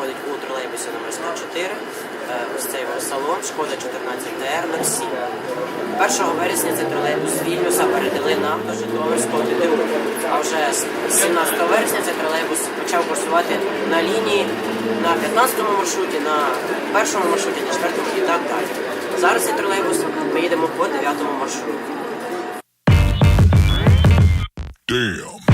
знаходить у тролейбусі номер 104. Е, Ось цей салон, шкода 14 ТР 07. 1 вересня цей тролейбус з Вільнюса передали нам до Житомирського ТТУ. А вже з 17 вересня цей тролейбус почав курсувати на лінії на 15-му маршруті, на першому маршруті, на 4 і так далі. Зараз цей тролейбус ми їдемо по 9 маршруту. Damn.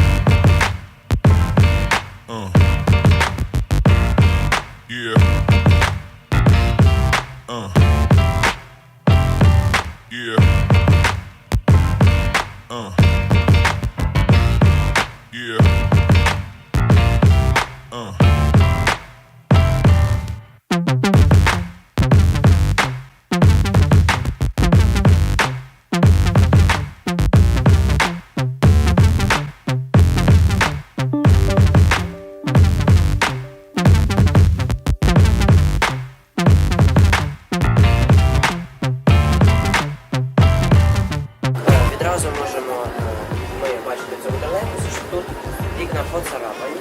Вікна поцарапані.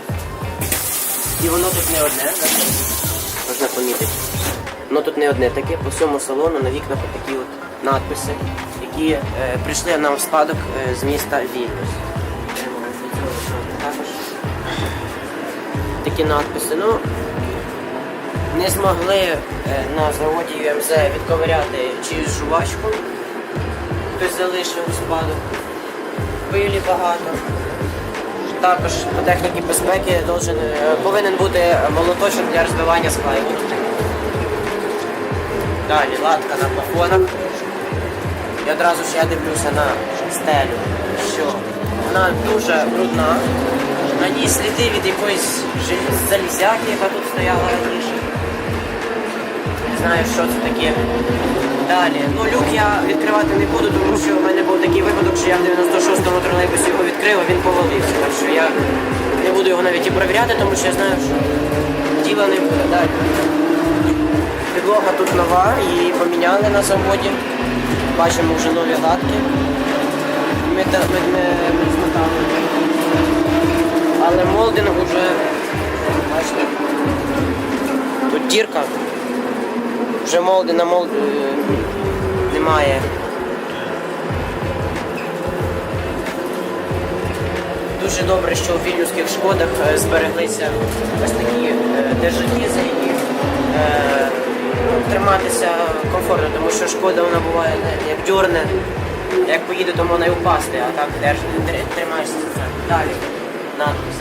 І воно тут не одне, можна помітити. Воно тут не одне таке, по всьому салону на вікнах такі от надписи, які е, прийшли нам в спадок е, з міста Вільнюс. Також такі надписи. Ну, не змогли е, на заводі ЮМЗ відковиряти чиюсь жувачку хтось залишив у спадок. Пилі багато. Також по техніці безпеки должен, е, повинен бути молоточок для розбивання скла. і воно таке. Далі латка на плафонах. І одразу ж я дивлюся на стелю, що вона дуже брудна. На ній сліди від якоїсь залізяки, яка тут стояла раніше. Не знаю, що це таке. Далі. Ну, люк я відкривати не буду, тому що в мене був такий випадок, що я в 96-му тролейбусі його відкрив, а він повалився. Буду його навіть і перевіряти, тому що я знаю, що діла не буде. Далі. Підлога тут нова, її поміняли на заводі. Бачимо вже нові гладки. Мета- мет- ме- з металу. Але молдинг вже, бачите, тут дірка. Вже молди на молд е, немає. Дуже добре, що у вільнюських шкодах е, збереглися ось такі е, держаки, за які е, ну, триматися комфортно, тому що шкода вона буває як дьорне, як поїде, то можна і впасти, а так держ, тримаєшся. Далі. Надпис.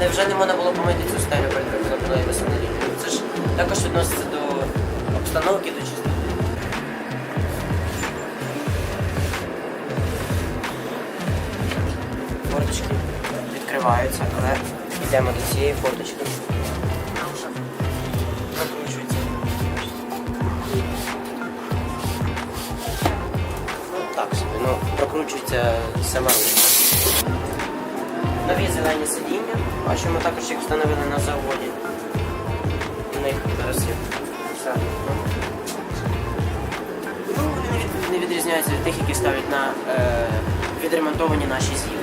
Невже не можна було помити цю стелю перед на лінію? Це ж також відноситься до обстановки, до чистоти. Форточки відкриваються, але йдемо до цієї форточки. Так собі, ну, прокручується сама ручка. Нові зелені сидіння. Бачимо також їх встановили на заводі. У них є все. Ну, вони не відрізняються від тих, які ставлять на е, відремонтовані наші зіли.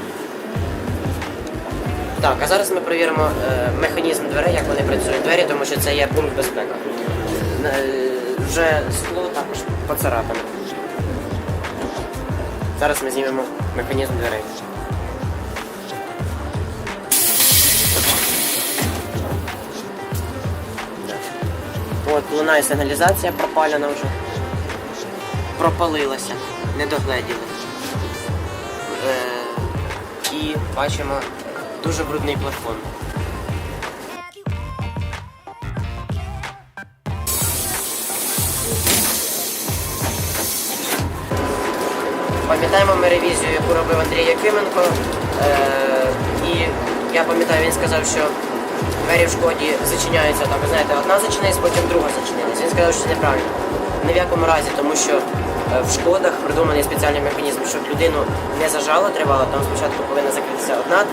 Так, а зараз ми перевіримо е, механізм дверей, як вони працюють двері, тому що це є пункт безпеки. Е, вже скло також поцарапане. Зараз ми знімемо механізм дверей. От, лунає сигналізація пропалена вже. Пропалилася, не догледіли. Е, і бачимо дуже брудний плафон. Пам'ятаємо ми ревізію, яку робив Андрій Якименко. Е, і я пам'ятаю, він сказав, що двері в шкоді зачиняються так, ви знаєте, одна зачинилась, потім друга зачинилась. Він сказав, що це неправильно. Ні в якому разі, тому що е, в шкодах придуманий спеціальний механізм, щоб людину не зажало тривало, там спочатку повинна закритися одна, е,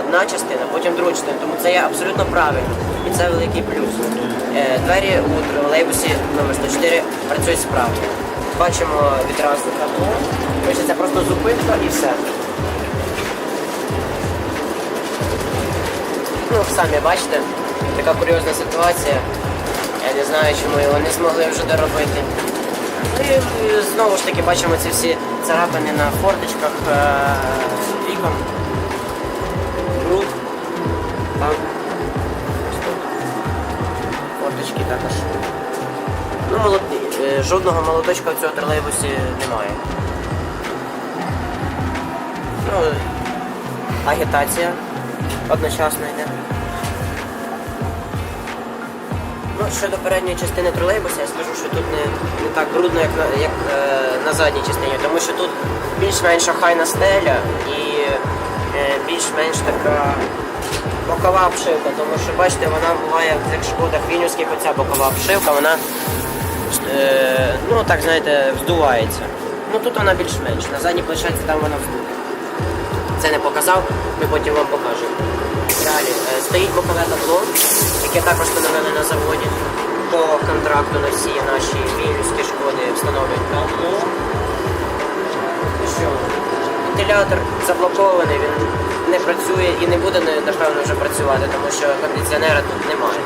одна частина, потім друга частина. Тому це є абсолютно правильно. І це великий плюс. Е, Двері у тролейбусі номер 104 працюють справді. Бачимо відразу. Тобто це просто зупинка і все. Ну, самі бачите, така курйозна ситуація. Я не знаю, чому його не змогли вже доробити. Ну і е, знову ж таки бачимо ці всі царапини на форточках е, віком. Бруд. Там. Форточки також. Ну, молод... е, жодного молоточка в цьому тролейбусі немає. Ну, агітація одночасно йде. Ну, щодо передньої частини тролейбуса, я скажу, що тут не, не так брудно, як, на, як е, на задній частині, тому що тут більш-менш охайна стеля і е, більш-менш така бокова обшивка, тому що бачите, вона буває в цих шкодах вінівських, оця бокова обшивка, вона е, ну так знаєте, вздувається. Ну тут вона більш-менш. На задній площадці там вона вздута. Це не показав, ми потім вам покажемо. Далі е, стоїть бокове табло, яке також встановлене на заводі. По контракту на всі наші вільнюські шкоди встановлюють табло. Що? Вентилятор заблокований, він не працює і не буде напевно вже працювати, тому що кондиціонера тут немає.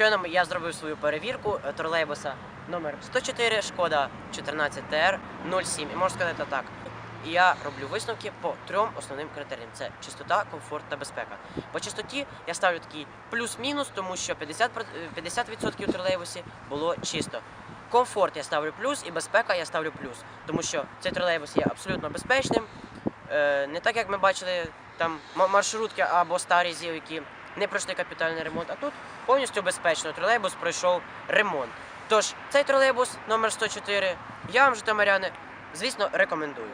Щойно я зробив свою перевірку е, тролейбуса номер 104 Шкода 14 ТР 07. І можу сказати так. Я роблю висновки по трьом основним критеріям: це чистота, комфорт та безпека. По чистоті я ставлю такий плюс-мінус, тому що 50%, е, 50% у тролейбусі було чисто. Комфорт я ставлю плюс і безпека я ставлю плюс, тому що цей тролейбус є абсолютно безпечним. Е, Не так, як ми бачили там маршрутки або старі зів, які не пройшли капітальний ремонт, а тут повністю безпечно. Тролейбус пройшов ремонт. Тож цей тролейбус номер 104 я вам, житомиряни, звісно, рекомендую.